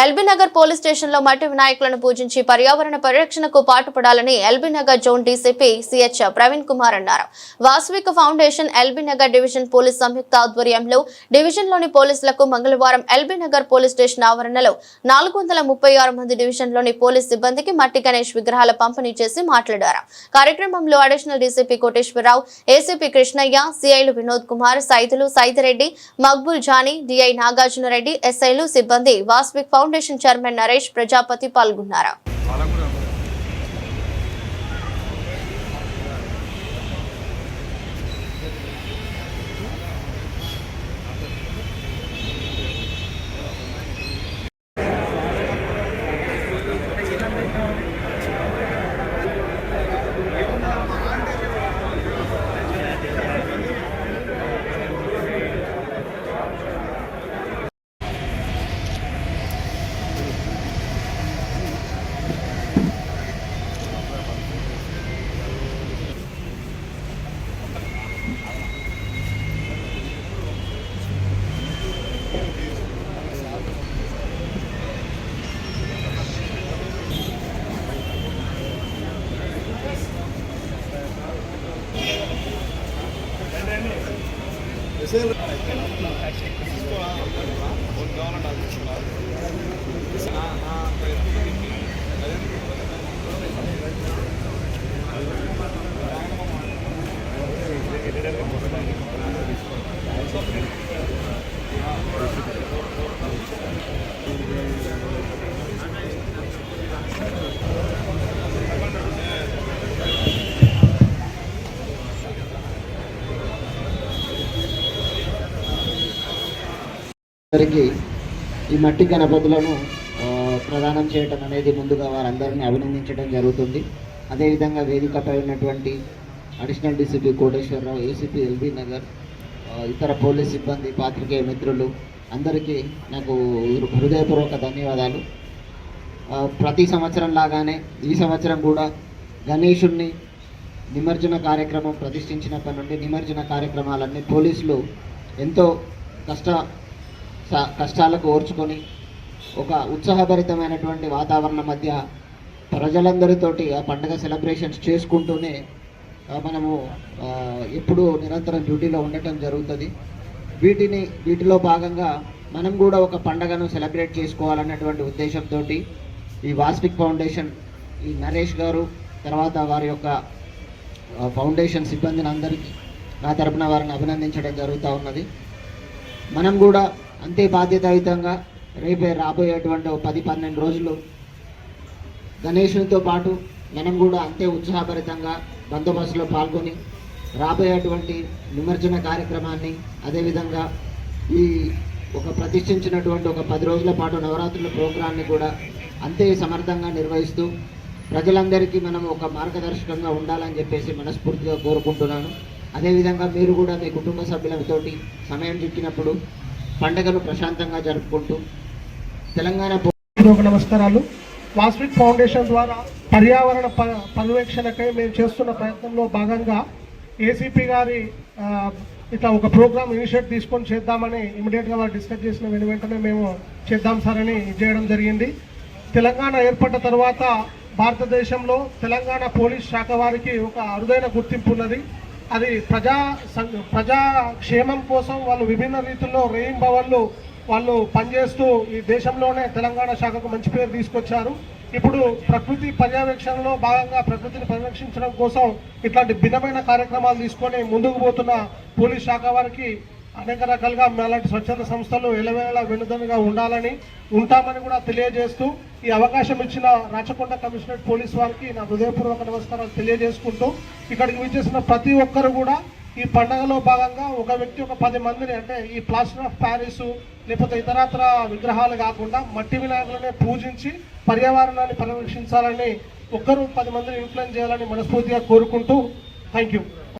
LB Nagar police స్టేషన్లో మట్టి వినాయకులను పూజించి పర్యావరణ పరిరక్షణకు పాటుపడాలని LB Nagar zone DCP CH Praveen Kumar అన్నారు. Vaswika foundation LB Nagar division police సంయుక్త ఆధ్వర్యంలో డివిజన్లోని పోలీసులకు మంగళవారం ఎల్బీ నగర్ పోలీస్ స్టేషన్ ఆవరణలో నాలుగు వందల ముప్పై ఆరు మంది డివిజన్లోని పోలీస్ సిబ్బందికి మట్టి గణేష్ విగ్రహాల పంపిణీ చేసి మాట్లాడారు. కార్యక్రమంలో additional DCP Koteswararao ACP Krishnaiah సిఐలు Vinod Kumar Saidulu Saidireddy Maqbool Jani DI Nagarjunareddy ఎస్ఐలు సిబ్బంది Vaswik foundation foundation chairman Naresh Prajapati పాల్గొన్నారు. గవర్నమెంట్ అందరికీ ఈ మట్టి గణపతులను ప్రదానం చేయటం అనేది ముందుగా వారందరినీ అభినందించడం జరుగుతుంది. అదేవిధంగా వేదికపై ఉన్నటువంటి additional DCP Koteswararao ACP LB Nagar ఇతర పోలీస్ సిబ్బంది పాత్రికేయ మిత్రులు అందరికీ నాకు హృదయపూర్వక ధన్యవాదాలు. ప్రతి సంవత్సరం లాగానే ఈ సంవత్సరం కూడా గణేషుణ్ణి నిమజ్జన కార్యక్రమం ప్రతిష్ఠించినప్పటి నుండి నిమజ్జన కార్యక్రమాలన్నీ పోలీసులు ఎంతో కష్ట కష్టాలకు ఓర్చుకొని ఒక ఉత్సాహభరితమైనటువంటి వాతావరణం మధ్య ప్రజలందరితోటి ఆ పండుగ సెలబ్రేషన్స్ చేసుకుంటూనే మనము ఎప్పుడూ నిరంతరం డ్యూటీలో ఉండటం జరుగుతుంది. వీటిని వీటిలో భాగంగా మనం కూడా ఒక పండగను సెలబ్రేట్ చేసుకోవాలన్నటువంటి ఉద్దేశంతో ఈ వాస్పిక్ ఫౌండేషన్ ఈ నరేష్ గారు తర్వాత వారి యొక్క ఫౌండేషన్ సిబ్బందిని అందరికీ నా తరపున వారిని అభినందించడం జరుగుతూ ఉన్నది. మనం కూడా అంతే బాధ్యతాయుతంగా రేపే రాబోయేటువంటి పది పన్నెండు రోజులు గణేషునితో పాటు మనం కూడా అంతే ఉత్సాహభరితంగా బందోబస్తులో పాల్గొని రాబోయేటువంటి నిమజ్జన కార్యక్రమాన్ని అదేవిధంగా ఈ ఒక ప్రతిష్ఠించినటువంటి ఒక పది రోజుల పాటు నవరాత్రుల ప్రోగ్రాన్ని కూడా అంతే సమర్థంగా నిర్వహిస్తూ ప్రజలందరికీ మనం ఒక మార్గదర్శకంగా ఉండాలని చెప్పేసి మనస్ఫూర్తిగా కోరుకుంటున్నాను. అదేవిధంగా మీరు కూడా మీ కుటుంబ సభ్యులతోటి సమయం చిక్కినప్పుడు పండుగను ప్రశాంతంగా జరుపుకుంటూ తెలంగాణ నమస్కారాలు. వాస్విక్ ఫౌండేషన్ ద్వారా పర్యావరణ ప- పర్యవేక్షణకై మేము చేస్తున్న ప్రయత్నంలో భాగంగా ఏసీపీ గారి ఇట్లా ఒక ప్రోగ్రామ్ ఇనిషియేట్ తీసుకొని చేద్దామని ఇమీడియట్గా వారు డిస్కస్ చేసిన వెను వెంటనే మేము చేద్దాం సార్ అని చేయడం జరిగింది. తెలంగాణ ఏర్పడ్డ తర్వాత భారతదేశంలో తెలంగాణ పోలీస్ శాఖ వారికి ఒక అరుదైన గుర్తింపు ఉన్నది. అది ప్రజా సం- కోసం వాళ్ళు విభిన్న రీతుల్లో భవన్లు వాళ్ళు పనిచేస్తూ ఈ దేశంలోనే తెలంగాణ శాఖకు మంచి పేరు తీసుకొచ్చారు. ఇప్పుడు ప్రకృతి పర్యవేక్షణలో భాగంగా ప్రకృతిని పరిరక్షించడం కోసం ఇట్లాంటి భిన్నమైన కార్యక్రమాలు తీసుకొని ముందుకు పోతున్న పోలీస్ శాఖ వారికి అనేక రకాలుగా అలాంటి స్వచ్ఛంద సంస్థలు ఎలవేళ వెనుదనుగా ఉండాలని ఉంటామని కూడా తెలియజేస్తూ ఈ అవకాశం ఇచ్చిన రాచకొండ కమిషనరేట్ పోలీస్ వారికి నా హృదయపూర్వక నమస్కారాలు తెలియజేసుకుంటూ ఇక్కడికి విచ్చేసిన ప్రతి ఒక్కరు కూడా ఈ పండగలో భాగంగా ఒక వ్యక్తి ఒక పది మందిని అంటే ఈ ప్లాస్టర్ ఆఫ్ ప్యారిస్ లేకపోతే ఇతరత్ర విగ్రహాలు కాకుండా మట్టి వినాయకులనే పూజించి పర్యావరణాన్ని పరిరక్షించాలని ఒక్కరు పది మందిని ఇన్ఫ్లుయెన్స్ చేయాలని మనస్ఫూర్తిగా కోరుకుంటూ థ్యాంక్ యూ